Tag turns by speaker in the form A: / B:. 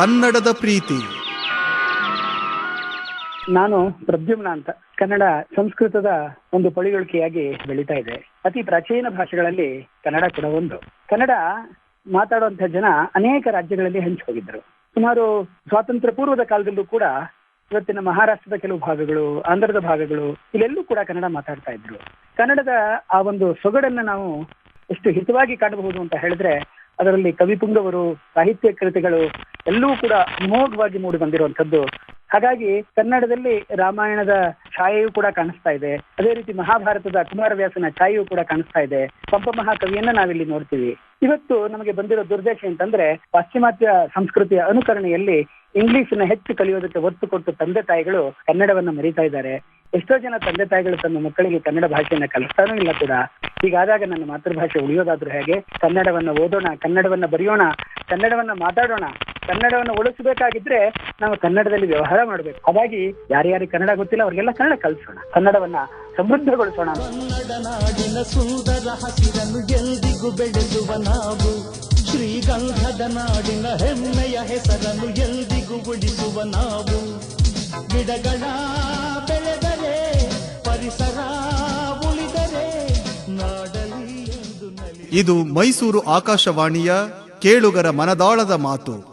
A: ಕನ್ನಡದ ಪ್ರೀತಿ.
B: ನಾನು ಪ್ರದ್ಯುಮ್ನ ಅಂತ. ಕನ್ನಡ ಸಂಸ್ಕೃತದ ಒಂದು ಪಳಿಗಳಿಕೆಯಾಗಿ ಬೆಳೀತಾ ಇದೆ. ಅತಿ ಪ್ರಾಚೀನ ಭಾಷೆಗಳಲ್ಲಿ ಕನ್ನಡ ಕೂಡ ಒಂದು. ಕನ್ನಡ ಮಾತಾಡುವಂತಹ ಜನ ಅನೇಕ ರಾಜ್ಯಗಳಲ್ಲಿ ಹಂಚಿ ಹೋಗಿದ್ದರು. ಸುಮಾರು ಸ್ವಾತಂತ್ರ್ಯ ಪೂರ್ವದ ಕಾಲದಲ್ಲೂ ಕೂಡ ಇವತ್ತಿನ ಮಹಾರಾಷ್ಟ್ರದ ಕೆಲವು ಭಾಗಗಳು, ಆಂಧ್ರದ ಭಾಗಗಳು, ಇಲ್ಲೆಲ್ಲೂ ಕೂಡ ಕನ್ನಡ ಮಾತಾಡ್ತಾ ಇದ್ರು. ಕನ್ನಡದ ಆ ಒಂದು ಸೊಗಡನ್ನ ನಾವು ಎಷ್ಟು ಹಿತವಾಗಿ ಕಾಣಬಹುದು ಅಂತ ಹೇಳಿದ್ರೆ, ಅದರಲ್ಲಿ ಕವಿಪುಂಗವರು, ಸಾಹಿತ್ಯ ಕೃತಿಗಳು ಎಲ್ಲವೂ ಕೂಡ ಅಮೋಘವಾಗಿ ಮೂಡಿ ಬಂದಿರುವಂತದ್ದು ಹಾಗಾಗಿ ಕನ್ನಡದಲ್ಲಿ ರಾಮಾಯಣದ ಛಾಯೆಯೂ ಕೂಡ ಕಾಣಿಸ್ತಾ ಇದೆ. ಅದೇ ರೀತಿ ಮಹಾಭಾರತದ ಕುಮಾರವ್ಯಾಸನ ಛಾಯೆಯೂ ಕೂಡ ಕಾಣಿಸ್ತಾ ಇದೆ. ಪಂಪ ಮಹಾಕವಿಯನ್ನ ನಾವಿಲ್ಲಿ ನೋಡ್ತೀವಿ. ಇವತ್ತು ನಮಗೆ ಬಂದಿರೋ ದುರ್ದೇಶ ಅಂತಂದ್ರೆ ಪಾಶ್ಚಿಮಾತ್ಯ ಸಂಸ್ಕೃತಿಯ ಅನುಕರಣೆಯಲ್ಲಿ ಇಂಗ್ಲಿಷ್ನ ಹೆಚ್ಚು ಕಲಿಯೋದಕ್ಕೆ ಒತ್ತು ಕೊಟ್ಟು ತಂದೆ ತಾಯಿಗಳು ಕನ್ನಡವನ್ನ ಮರೀತಾ ಇದ್ದಾರೆ. ಎಷ್ಟೋ ಜನ ತಂದೆ ತಾಯಿಗಳು ತಮ್ಮ ಮಕ್ಕಳಿಗೆ ಕನ್ನಡ ಭಾಷೆಯನ್ನ ಕಲಿಸ್ತಾನೂ ಇಲ್ಲ ಕೂಡ. ಹೀಗಾದಾಗ ನನ್ನ ಮಾತೃಭಾಷೆ ಉಳಿಯೋದಾದ್ರೂ ಹೇಗೆ? ಕನ್ನಡವನ್ನ ಓದೋಣ, ಕನ್ನಡವನ್ನ ಬರೆಯೋಣ, ಕನ್ನಡವನ್ನ ಮಾತಾಡೋಣ ಕನ್ನಡವನ್ನ ಉಳಿಸಬೇಕಾಗಿದ್ರೆ ನಾವು ಕನ್ನಡದಲ್ಲಿ ವ್ಯವಹಾರ ಮಾಡಬೇಕು. ಹಾಗಾಗಿ ಯಾರ್ಯಾರಿಗೆ ಕನ್ನಡ ಗೊತ್ತಿಲ್ಲ ಅವ್ರಿಗೆಲ್ಲ ಕನ್ನಡ ಕಲಿಸೋಣ ಕನ್ನಡವನ್ನ ಸಮೃದ್ಧಗೊಳಿಸೋಣ
C: ಕನ್ನಡ ನಾಡಿನ ಸುಂದರ ಹಸಿರನ್ನು ಎಂದಿಗೂ ಬೆಳೆಸುವ ನಾವು. ಶ್ರೀಗಂಧದ ನಾಡಿನ ಹೆಮ್ಮೆಯ ಹೆಸರನ್ನು ಎಲ್ಲಿಗೂ ಉಳಿಸುವ ನಾವು. ಗಿಡಗಳ ಬೆಳೆದರೆ ಪರಿಸರ ಉಳಿದರೆ ನಾಡಲಿ ಎಂದು ನಲಿ
A: ಇದು ಮೈಸೂರು ಆಕಾಶವಾಣಿಯ ಕೇಳುಗರ ಮನದಾಳದ ಮಾತು.